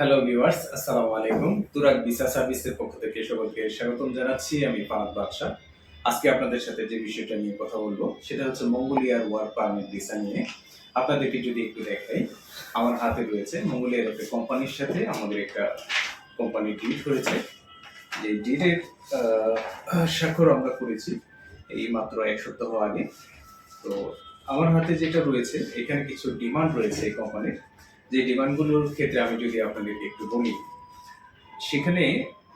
Hello viewers আসসালামু আলাইকুম Turag visa সার্ভিসের পক্ষ থেকে সকলকে স্বাগতম জানাচ্ছি। আমি ফাহাদ বাদশা। আজকে আপনাদের সাথে যে বিষয়টা নিয়ে কথা বলব, সেটা হচ্ছে মঙ্গোলিয়ার ওয়ার্ক পারমিট ভিসা নিয়ে। আপনাদেরকে যদি একটু দেখাই, আমার হাতে রয়েছে মঙ্গোলিয়ার একটা কোম্পানির সাথে আমাদের একটা কোম্পানি ডিল করেছে। যে ডিলের স্বাক্ষর আমরা করেছি এই মাত্র এক সপ্তাহ আগে। তো আমার হাতে যেটা রয়েছে, এখানে কিছু ডিমান্ড রয়েছে এই কোম্পানির। যে ডিমান্ডগুলোর ক্ষেত্রে আমি যদি আপনাদেরকে একটু বলি, সেখানে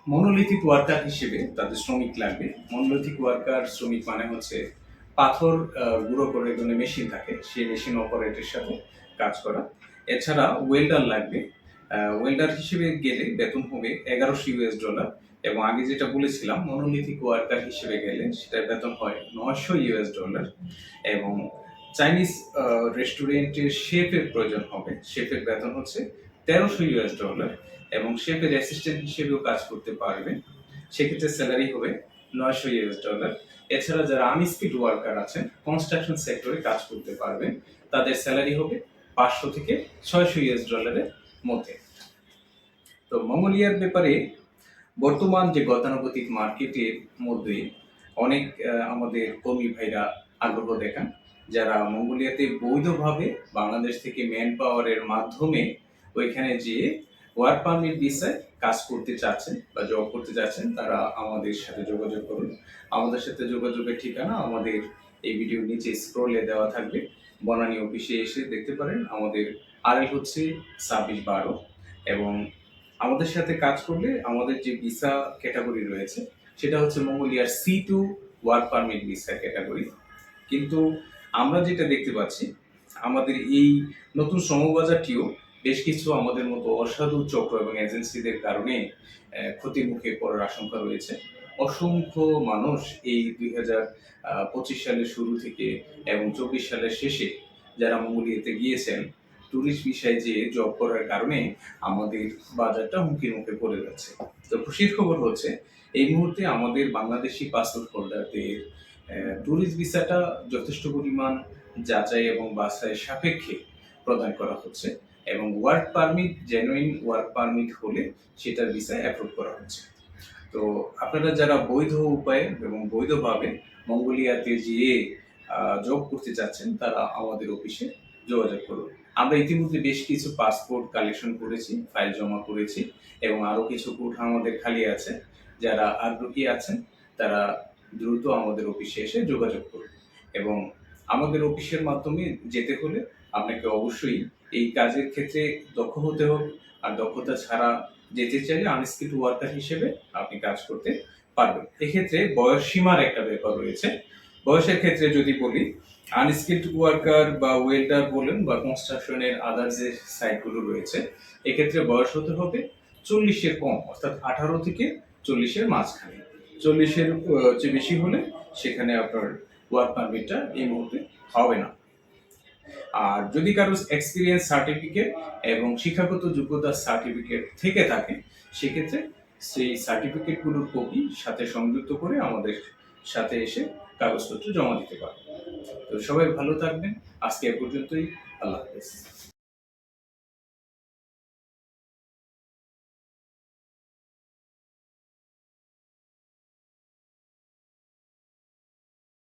মনোলিথিক ওয়ার্কার হিসেবে তাদের শ্রমিক লাগবে। মনোলিথিক ওয়ার্কার শ্রমিক মানে হচ্ছে পাথর গুঁড়ো করে জন্য মেশিন থাকে, সেই মেশিন অপারেটের সাথে কাজ করা। এছাড়া ওয়েল্ডার লাগবে। ওয়েল্ডার হিসেবে গেলে বেতন হবে এগারোশো ইউএস ডলার এবং আগে যেটা বলেছিলাম, মনোলিথিক ওয়ার্কার হিসেবে গেলে সেটার বেতন হয় নয়শো ইউএস ডলার এবং চাইনিজ রেস্টুরেন্টের শেফের প্রয়োজন হবে। শেফের বেতন হচ্ছে তেরোশো ইউএস ডলার এবং শেফের অ্যাসিস্ট্যান্ট হিসেবেও কাজ করতে পারবেন। সেক্ষেত্রে স্যালারি হবে নয়শো ইউএস ডলার এছাড়া যারা আনস্কিড ওয়ার্কার আছেন কনস্ট্রাকশন সেক্টরে কাজ করতে পারবেন। তাদের স্যালারি হবে পাঁচশো থেকে ছয়শো ইউএস ডলারের মধ্যে। তো মঙ্গোলিয়ার ব্যাপারে বর্তমান যে গতানুগতিক মার্কেটের মধ্যে অনেক আমাদের কর্মী ভাইরা আগ্রহ দেখান। যারা মঙ্গোলিয়াতে বৈধভাবে বাংলাদেশ থেকে ম্যান পাওয়ারের মাধ্যমে ওইখানে যেয়ে ওয়ার্ক পারমিট ভিসায় কাজ করতে চাচ্ছেন বা জব করতে চাচ্ছেন, তারা আমাদের সাথে যোগাযোগ করুন। আমাদের সাথে যোগাযোগের ঠিকানা আমাদের এই ভিডিওর নিচে স্ক্রোলে দেওয়া থাকবে। বনানী অফিসে এসে দেখতে পারেন, আমাদের আরএল হচ্ছে ছাব্বিশ বারো এবং আমাদের সাথে কাজ করলে আমাদের যে ভিসা ক্যাটাগরি রয়েছে, সেটা হচ্ছে মঙ্গোলিয়ার C two work permit visa category কিন্তু আমরা যেটা দেখতে পাচ্ছি, আমাদের এই নতুন শ্রমবাজারটিও বেশ কিছু আমাদের মতো অসাধু চক্র এবং এজেন্সিদের কারণে ক্ষতির মুখে পড়ার আশঙ্কা রয়েছে। অসংখ্য মানুষ এই দুই হাজার পঁচিশ সালের শুরু থেকে এবং চব্বিশ সালের শেষে যারা মঙ্গোলিয়াতে গিয়েছেন ট্যুরিস্ট বিষয়ে যে জব করার কারণে আমাদের বাজারটা হুমকির মুখে পড়ে যাচ্ছে। তো খুশির খবর হচ্ছে, এই মুহূর্তে আমাদের বাংলাদেশি পাসপোর্ট হোল্ডারদের ট্যুরিস্ট ভিসাটা যথেষ্ট পরিমাণ যাচাই এবং বাছাই সাপেক্ষে প্রদান করা হচ্ছে এবং work permit genuine work permit হলে সেটার ভিসায় অ্যাপ্রুভ করা হচ্ছে। তো আপনারা যারা বৈধ উপায়ে এবং বৈধভাবে মঙ্গোলিয়াতে গিয়ে জব করতে চাচ্ছেন, তারা আমাদের অফিসে যোগাযোগ করুন। আমরা ইতিমধ্যে বেশ কিছু পাসপোর্ট কালেকশন করেছি ফাইল জমা করেছি এবং আরও কিছু কোঠা আমাদের খালি আছে। যারা আগ্রহী আছেন, তারা দ্রুত আমাদের অফিসে এসে যোগাযোগ করুন। এবং আমাদের অফিসের মাধ্যমে যেতে হলে আপনাকে অবশ্যই এই কাজের ক্ষেত্রে দক্ষ হতে হবে। আর দক্ষতা ছাড়া যেতে চাইলে আনস্কিল্ড ওয়ার্কার হিসেবে আপনি কাজ করতে পারবেন। এক্ষেত্রে বয়স সীমার একটা ব্যাপার রয়েছে। বয়সের ক্ষেত্রে যদি বলি আনস্কিল্ড ওয়ার্কার বা ওয়েল্ডার বলেন বা কনস্ট্রাকশনের আদার যে সাইটগুলো রয়েছে, এক্ষেত্রে বয়স হতে হবে চল্লিশের কম, অর্থাৎ আঠারো থেকে চল্লিশের মাঝখানে। চল্লিশের চেয়ে বেশি হলে সেখানে আপনার ওয়ার্ক পারমিটটা এই মুহূর্তে হবে না। আর যদি কারও এক্সপিরিয়েন্স সার্টিফিকেট এবং শিক্ষাগত যোগ্যতার সার্টিফিকেট থেকে থাকে, সেক্ষেত্রে সেই সার্টিফিকেটগুলোর কপি সাথে সংযুক্ত করে আমাদের সাথে এসে কাগজপত্র জমা দিতে পারবে তো সবাই ভালো থাকবেন। আজকে এ পর্যন্তই। আল্লাহ হাফেজ।